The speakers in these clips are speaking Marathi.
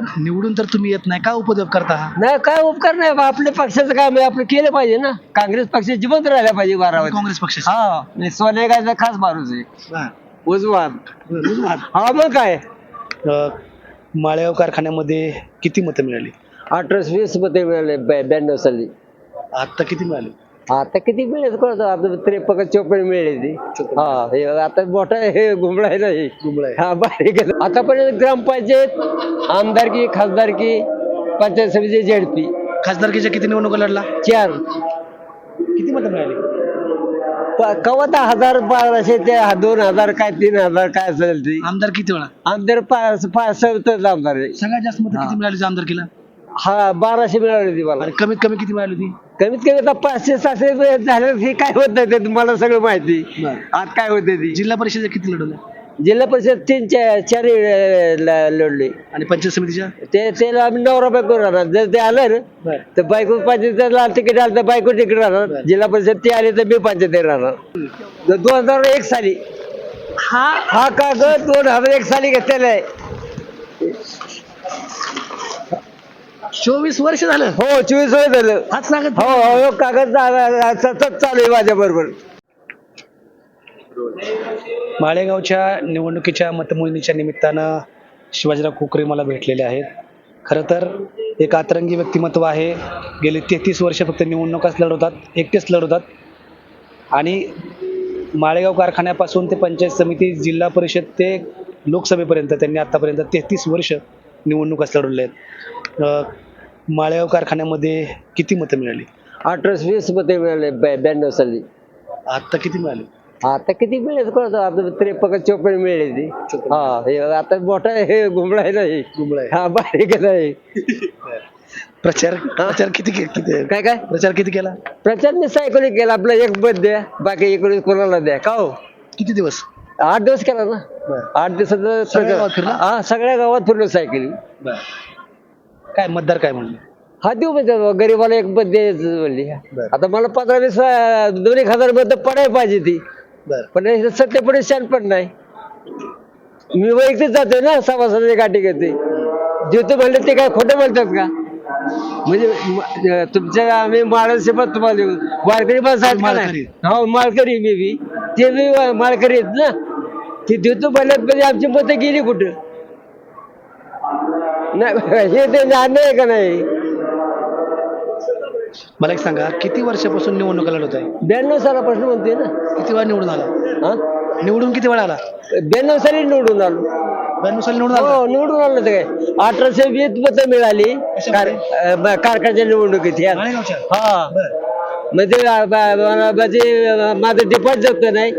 पण निवडून तर तुम्ही येत नाही. का उपद्रव करता हा? नाही काय उपकार नाही. बा, आपल्या पक्षाचं काम आहे. आपलं केलं पाहिजे ना. काँग्रेस पक्ष जिवंत राहिला पाहिजे बारावत. काँग्रेस पक्षाचे? हा. नाही सोन्या गायचा खास माणूस आहे. हा. उजवा बरं, उजवा. हा मग काय? अं, माळेगाव कारखान्यामध्ये किती मतं मिळाली? अठराशे वीसमध्ये मिळाले ब्या- ब्याण्णव साली. आता किती मिळाली? आता किती मिळेल कळतो आता त्रेपन्न चोपन्न मिळेल ती. हा हे आता मोठा हे गुंबळा आहे ना हे. आहे. हा बारीक आहे. आतापर्यंत ग्रामपंचायत आमदारकी खासदारकी पंचायत समिती झेडपी खासदारकीच्या किती निवडणुका लढला? चार. किती मतं मिळाली? प- कवा दहा हजार बाराशे ते हा- दोन हजार काय तीन हजार काय असेल ती. आमदार किती वेळा? आमदार पाच पाच सत्तर आमदार आहे. सगळ्यात जास्त मतं किती मिळाली आमदारकीला? हा बाराशे मिळाली होती मला. आणि कमीत कमी किती मिळाली होती कमीत कमी आता पाचशे सहाशे झालं हे काय होत नाही ते तुम्हाला सगळं माहिती. बरं. आज काय होते ती? जिल्हा परिषद किती लढवल्या जिल्हा परिषद तीन चा- चारही अं, ल- लढले आणि पंचायत समितीच्या? ते त्याला आम्ही नवरा बायको राहणार. जर ते आलं ना तर बायको लाल तिकीट आलं तर बायको तिकीट राहणार. जिल्हा परिषद ते आले तर मी पंचायत राहणार. तर दोन हजार एक साली. हा? हा कागद दोन हजार एक साली घेतलेला आहे. चोवीस वर्ष झालं. हो चोवीस वर्ष झालं. हाच सांगत हो हो हो, कागद सतत चालू आहे माझ्या बरोबर. माळेगावच्या निवडणुकीच्या मतमोजणीच्या निमित्तानं शिवाजीराव कोकरे मला भेटलेले आहेत. खरं तर एक आतरंगी व्यक्तिमत्व आहे. गेली तेहतीस वर्ष फक्त निवडणुकाच लढवतात एकटेच लढवतात आणि माळेगाव कारखान्यापासून ते पंचायत समिती जिल्हा परिषद ते लोकसभेपर्यंत त्यांनी आत्तापर्यंत तेहतीस वर्ष निवडणुकाच लढवले आहेत. अं, माळेगाव कारखान्यामध्ये किती मतं मिळाली? अठराशे वीसमध्ये मिळाले ब्या- ब्याण्णव साली. आत्ता किती मिळाली? आता किती मिळेल कळतो आता त्रेपन्न चोपन्न मिळेल ती. हा हे आता मोठा हे गुंबळा आहे ना हे. हा बारीक आहे ना हे प्रचार प्रचार किती के- किती? काय काय? प्रचार किती केला? प्रचार मी सायकलिंग केला आपला एक बद द्या बाकी एकोणीस कोणाला द्या. का हो? किती दिवस? आठ दिवस केला ना. आठ दिवसाचा सगळ्या गावात फिरला? हा सगळ्या गावात फिरलो सायकलिंग काय मतदार काय म्हणले? हा देऊ म्हणजे गरीबाला एक बद द्यायचं म्हणली. बरं. आता मला पंधरा वीस अं, दोन एक हजारबद्दल पडायला पाहिजे ती. बर. पण हे सत्य शान पण नाही. मी वैयक्तिक जातोय ना सभासदाची गाठी घेते देतो म्हणले ते काय खोटं म्हणतात का? म्हणजे म- अं, तुमच्या आम्ही माळाचे पण तुम्हाला देऊ. माळकरी पण साहेब माळकरी. हो माळकरी मी बी. ते बी वा- माळकरी आहेत ना. ते देतो म्हणजे आमची मतं गेली कुठं? नाही हे ते आहे का नाही? मला एक सांगा किती वर्षापासून निवडणुका लढवत आहे ब्याण्णव सालापासून म्हणते ना. किती वेळा निवडून आला? हा? निवडून किती वेळा आला? ब्याण्णव साली निवडून आलो. ब्याण्णव साली निवडून आला? हो निवडून आलं ते काय अठराशे वीस मतं मिळाली. कार- अं, ब- कारखान्याच्या निवडणुकीत ह्या. माळेगावच्या? हा. बर. म्हणजे अं, ब- ब- माझे माझं डिपॉझिट नाही.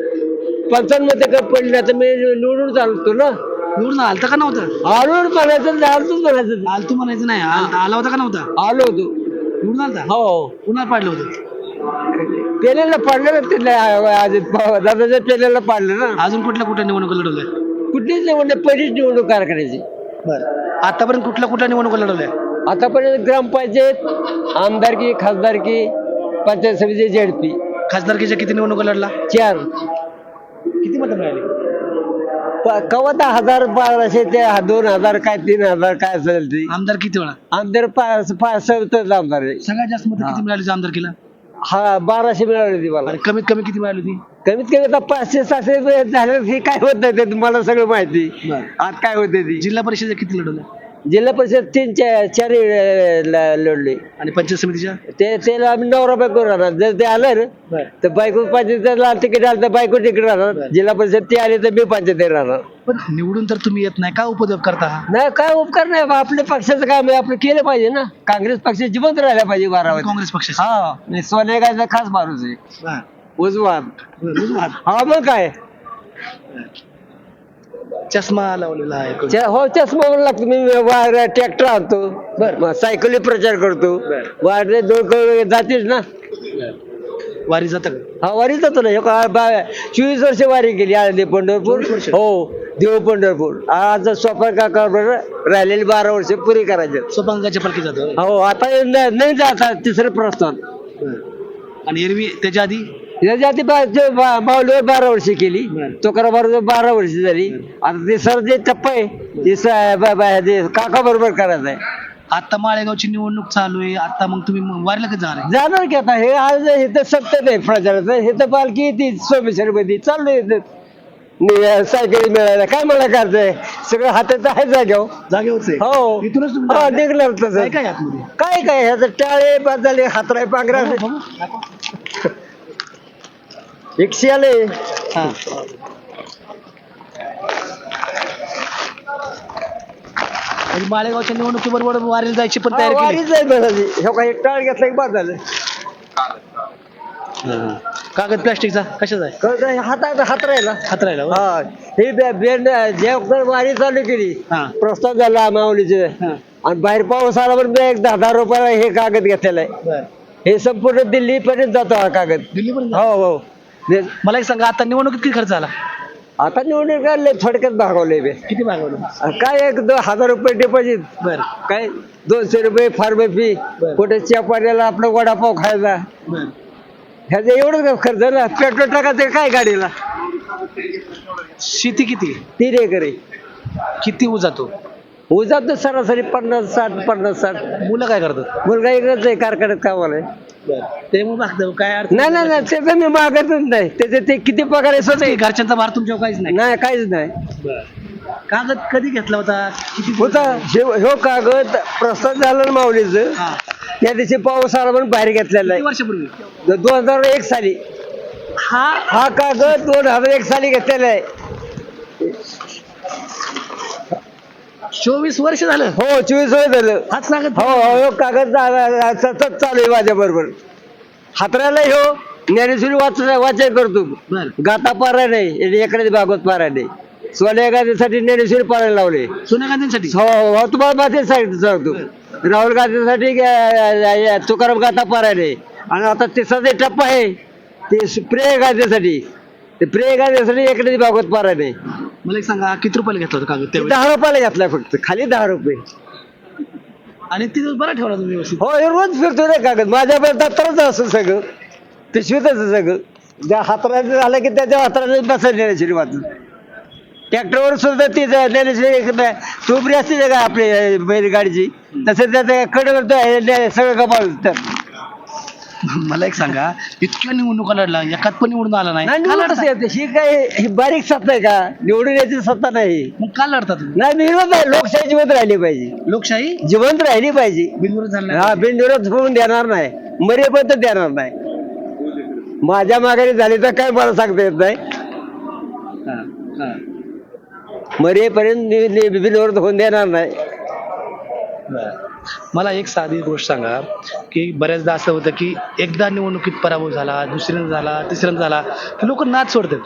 मतं कमी पडली तर मी निवडून चालतो ना. निवडून आलता का नव्हता? आलो म्हणायचं आलोच म्हणायचं आलतो म्हणायचं नाही आल- आला होता का नव्हता? आलो होतो. निवडून आलता? हो. कुणाला पाडलं होतं? पेलेला पाडलं ना तिथल्या अजित पवार दादाच्या पेलेला पाडलं ना. अजून कुठल्या कुठल्या निवडणुका लढवल्या? कुठलीच निवडणूक पहिलीच निवडणूक कारखान्याची. बर. आतापर्यंत कुठल्या कुठल्या निवडणुका लढवल्या? आतापर्यंत ग्रामपंचायत आमदारकी खासदारकी पंचायत समिती झेडपी खासदारकीच्या किती निवडणुका लढला? चार. किती मतं मिळाली? प- कवा दहा हजार बाराशे ते हा- दोन हजार काय तीन हजार काय असेल ती. आमदार किती वेळा? आमदार पाच पाच सत्तर आमदार आहे. सगळ्यात जास्त मतं किती मिळाली होती आमदारकीला? हा बाराशे मिळाली होती मला. आणि कमीत कमी किती मिळाली होती? कमीत कमी आता पाचशे सहाशे झालं हे काय होत नाही ते तुम्हाला सगळं माहिती. बर. आज काय होते ती. जिल्हा परिषद किती लढवल्या जिल्हा परिषद तीन चा- चारही अं, ल- लढले आणि पंचायत समितीच्या? ते त्याला आम्ही नवरा बायको राहणार. जर ते आलं ना बर. तर बायको लाल तिकीट आलं तर बायको तिकीट राहणार. जिल्हा परिषद ते आले तर मी पंचायत राहणार. पण निवडून तर तुम्ही येत नाही. का उपद्रव करता हा? नाही काय उपकार नाही. बा, आपल्या पक्षाचं काम आहे. आपलं केलं पाहिजे ना. काँग्रेस पक्ष जिवंत राहिला पाहिजे बारावत. काँग्रेस पक्षाचे. हा. गायचा खास माणूस आहे. बर. उजवा बर, उजवा. हा मग काय? चष्मा लावलेला आहे च- हो चष्मा लागतो. मी ट्रॅक्टर आणतो. बर. सायकली प्रचार करतो. बर. वारे दोन करोड जातेच ना. वारी जातं का? हा वारी जातो ना. बा- चोवीस वर्ष वारी केली आळंदी पंढरपूर. चोवीस वर्ष? हो देव पंढरपूर. आज स्वप्न काका राहिलेली बारा वर्ष पुरी करायचे. सोपांगाच्या पालखी जातं हो आता न- नाही जाता तिसरं प्रस्थान. आणि एरवी त्याच्या आधी? आधी बा- जे बा- माऊलीवर बारा वर्ष केली. बरं. तुकाराम महाराज बारा वर्ष झाली. आता ते सर जे टप्पा आहे ते साहेब ते काका बरोबर करायचं आहे. आता माळेगावची निवडणूक चालू आहे. आता मग तुम्ही वारीला कधी जाणार आहे? जाणार की आता? हे आज हे तर सत्य नाही प्रचाराचं. हे तर पालखी येते सोमेश्वर मध्ये. चाललो येत सायकल मिळायला काय मला करायचंय? सगळं हातात आहे जाग्यावर जागेवरच आहे? हो. इथूनच तुम्ही हा जाणार? निघणार काय काय आतमध्ये? काय काय? ह्याचं टाळे बदले हातराय पांघरा बघू, बघू, दाखवा. एकशे आले हा. म्हणजे माळेगावच्या निवडणुकीबरोबर वारीला जायची पण तयारी केली. वारीच आहे म्हणाली हे काय एक टाळ घेतला की बाद झालं. हा. कागद प्लास्टिकचा कशाचा आहे? कळतं हे हातात हात राहिला. हात राहिला हो? हा. ही बे- बेंड वारी चालू केली हा. प्रस्ताव झाला माऊलीचे. हा. आणि बाहेर पाऊस आला पण मी एक दहा दहा रुपयाला हे कागद घेतलेला आहे. बर. हे संपूर्ण दिल्ली पर्यंत जातो हा कागद. दिल्लीपर्यंत? हो हो. मला एक सांगा आता निवडणुकीत किती खर्च आला? आता निवडणूक काढले थोडक्यात भागवले बे. किती भागवलं? काय एक दोन हजार रुपये डिपॉझिट बर. काय दोनशे रुपये फार्म फी बरं. कुठे चिया आपला वडापाव खायचा बर. ह्याचं एवढं खर्च ना पेट्रोल टाकायचं काय गाडीला? शेती किती? तीन एकर आहे. किती ऊस जातो? उजात तर सरासरी पन्नास साठ पन्नास साठ. मुलं काय करतात? मुलगा एकच आहे कारखान्यात कामाला आहे. ते मग मागतं काय अडचण नाही नाही नाही त्याचं मी मागतच नाही. त्याचे ते किती पगार आहे स्वतः नाही, घरच्यांचा भार तुमच्यावर काहीच नाही. नाही काहीच नाही. कागद कधी घेतला होता? किती होता. ह्यो ह्यो कागद प्रस्ताव झाला ना माऊलीचं. हा. त्या दिवशी पाऊस आला म्हणून बाहेर घेतलेला किती वर्षापूर्वी? आहे दोन हजार एक साली. हा? हा कागद दोन हजार एक साली घेतलेला आहे. चोवीस वर्ष झालं. हो चोवीस वय झालं. हाच कागद हो हो ह्यो कागद सतत चालू आहे माझ्या बरोबर. हातराला ह्यो ज्ञानेश्वरी वाच वाचन करतो. बर. गाता पारा नाही एकडे भागवत पारा नाही सोन्या गादीसाठी ज्ञानेश्वरी पारायला लावले. सोन्या गांधींसाठी? हो हो हो, तुम्हाला सांगितलं सांगतो राहुल गांधीसाठी अं, अं, तुकाराम गाथा पाराय नाही आणि आता तिसरा जे टप्पा आहे ते प्रिय गांधीसाठी. ते प्रिय गांधीसाठी एकडे भागवत पाराय नाही. मला एक सांगा किती रुपयाला घेतला होता कागद ते त्यावेळी? दहा रुपयाला घेतलाय फक्त खाली दहा रुपये. आणि तिथं बरा ठेवला तुम्ही व्यवस्थित? हो हे रोज फिरतो रे कागद. माझ्यापर्यंत दप्तरच असं सगळं. पिशवीतच आहे सगळं. ज्या हातराचं झालं की त्याच्या हाताला बसायला ज्ञानेश्वरी वाचून. ट्रॅक्टरवर सुद्धा ती ज्ञानेश्वरी एक बॅ- टोपरी असते ना का आपली अं, बैलगाडीची. तसं त्याच्या कडेवर तो सगळं कपाळ मला एक सांगा इतक्या निवडणुका लढला एकात पण निवडून आला नाही. नाही का निवडून लढताय? येते ही काय ही बारीक सत्ता आहे का? निवडून यायची सत्ता नाही. मग का लढता तुम्ही? नाही विरोध आहे लोकशाही जिवंत राहिली पाहिजे. लोकशाही? जिवंत राहिली पाहिजे. बिनविरोध झाला नाही. हा बिनविरोध होऊन देणार नाही. मरेपर्यंत देणार नाही. माझ्या माघारी झाली तर काय मला सांगता येत नाही. हा, हा. मरेपर्यंत नि- नि- बिनविरोध होऊन देणार नाही. बरं. मला एक साधी गोष्ट सांगा की बऱ्याचदा असं होतं की एकदा निवडणुकीत पराभव झाला दुसऱ्यांदा झाला तिसऱ्यांदा झाला की लोक नाद सोडतात.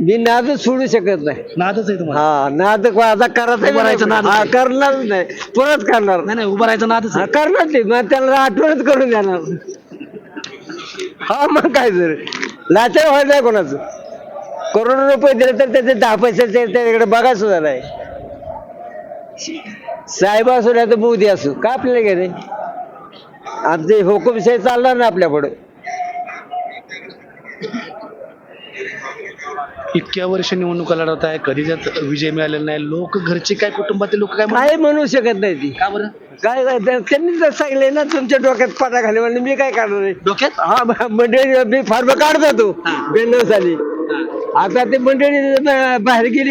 मी नाद सोडू शकत नाही. नादच आहे तुम्हाला. हा नाद आता करायचा उभं राहायचं नादच हा, आहे. करणार नाही. परत करणार नाही नाही. उभं राहायचं नादच हा आहे. करणार नाही. मग त्याला आठवणच करून देणार हा मग काय जर. लाचार व्हायचं नाही कोणाचं. करोडो रुपये दिले तर त्याचे दहा पैसे त्याच्याकडे बघा सुद्धा नाही. साहेब असो नाही तर मोदी असो. का आपल्याला गेले आमचे हुकुमशाही चालणार ना आपल्या पुढे इतक्या वर्ष निवडणुका लढवत आहे कधी त्यात विजय मिळालेला नाही. लोक घरचे काय कुटुंबातील लोक काय म्हणतात? काय म्हणू शकत नाही ती. का बरं? काय काय त्या- त्यांनी तर सांगले ना तुमच्या डोक्यात पाटा घाले म्हणजे मी काय करणार आहे? डोक्यात? हा ब- मंडळी मी फार्म काढत. ब्याण्णव साली. आता ते मंडळी बाहेर गेली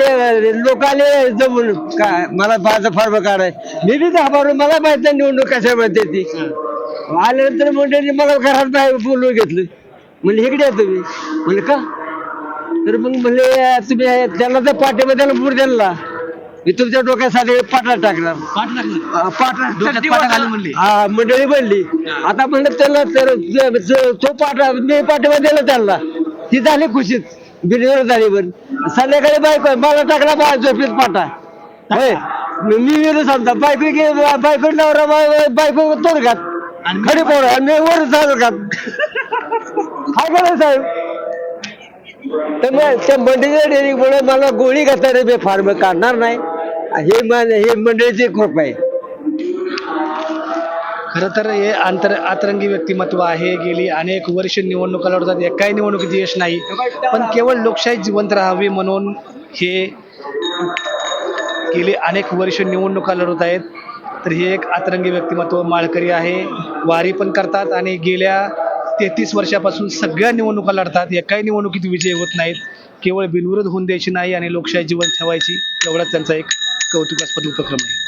लोक आले जमून. काय मला माझं फार्म काढाय. मी बी बारा मला माहीत नाही निवडणूक कशा म्हणते ती. आल्यानंतर मंडळी मला घरात बाहेर बोलवून घेतलं. म्हणले इकडे तुम्ही. म्हणले का? तर मग म्हणले तुम्ही त्यांना तर पाठीमध्ये बुड द्यायला मी तुमच्या डोक्यासाठी पाटा टाकणार. हा. हा मंडळी म्हणली आता म्हणलं त्याला तर तो पाठा मी पाठिंबा दिला त्यांना. ती झाली खुशीत. बिलीवर झाली पण संध्याकाळी बायको मला टाकला बा झोपीत पाटा होय मी गेलो समजा. बायको गे बायको नवरा बायको तोडगात आणि खडी पोर आणि मी वर चालू काय करायचं साहेब? तर मग त्या मंडळीच्या डेअरिंगमुळे मला गोळी घातल्याने मी फार्म काढणार नाही. हे हे मंडळीची कृपा आहे. खरं तर हे आंतर आतरंगी व्यक्तिमत्व आहे. गेली अनेक वर्ष निवडणुका लढवतात. एकाही निवडणुकीत यश नाही. पण केवळ लोकशाही जिवंत राहावी म्हणून हे गेली अनेक वर्ष निवडणुका लढवत आहेत. तर हे एक आतरंगी व्यक्तिमत्व माळकरी आहे. वारी पण करतात आणि गेल्या तेहतीस वर्षापासून सगळ्या निवडणुका लढतात. एकाही निवडणुकीत विजय होत नाहीत. केवळ बिनविरोध होऊन द्यायची नाही आणि लोकशाही जीवन ठेवायची एवढाच त्यांचा एक कौतुकास्पद उपक्रम आहे.